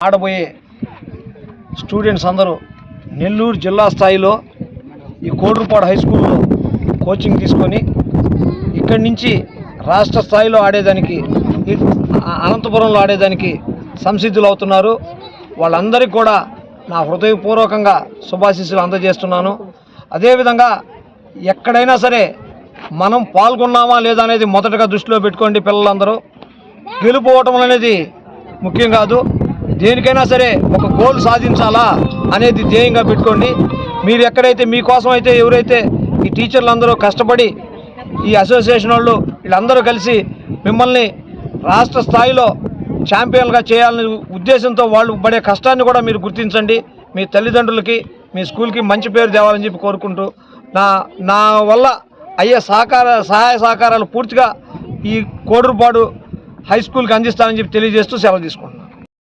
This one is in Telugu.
ఆడబోయే స్టూడెంట్స్ అందరూ నెల్లూరు జిల్లా స్థాయిలో ఈ కోడ్రుపాడు హై స్కూల్లో కోచింగ్ తీసుకొని ఇక్కడి నుంచి రాష్ట్ర స్థాయిలో ఆడేదానికి అనంతపురంలో ఆడేదానికి సంసిద్ధులు అవుతున్నారు వాళ్ళందరికీ కూడా నా హృదయపూర్వకంగా శుభాశీస్సులు అందజేస్తున్నాను. అదేవిధంగా ఎక్కడైనా సరే మనం పాల్గొన్నామా లేదా అనేది మొదటగా దృష్టిలో పెట్టుకోండి పిల్లలందరూ. గెలుపోవటం అనేది ముఖ్యం కాదు. దేనికైనా సరే ఒక గోల్ సాధించాలా అనేది ధ్యేయంగా పెట్టుకోండి. మీరు ఎక్కడైతే మీకోసం అయితే ఎవరైతే ఈ టీచర్లు అందరూ కష్టపడి ఈ అసోసియేషన్ వాళ్ళు వీళ్ళందరూ కలిసి మిమ్మల్ని రాష్ట్ర స్థాయిలో ఛాంపియన్గా చేయాలనే ఉద్దేశంతో వాళ్ళు పడే కష్టాన్ని కూడా మీరు గుర్తించండి. మీ తల్లిదండ్రులకి మీ స్కూల్కి మంచి పేరు తేవాలని చెప్పి కోరుకుంటూ నా నా వల్ల అయ్యే సహకార సహాయ సహకారాలు పూర్తిగా ఈ కోడూరుపాడు హై స్కూల్కి అందిస్తానని చెప్పి తెలియజేస్తూ సెలవు తీసుకుంటాను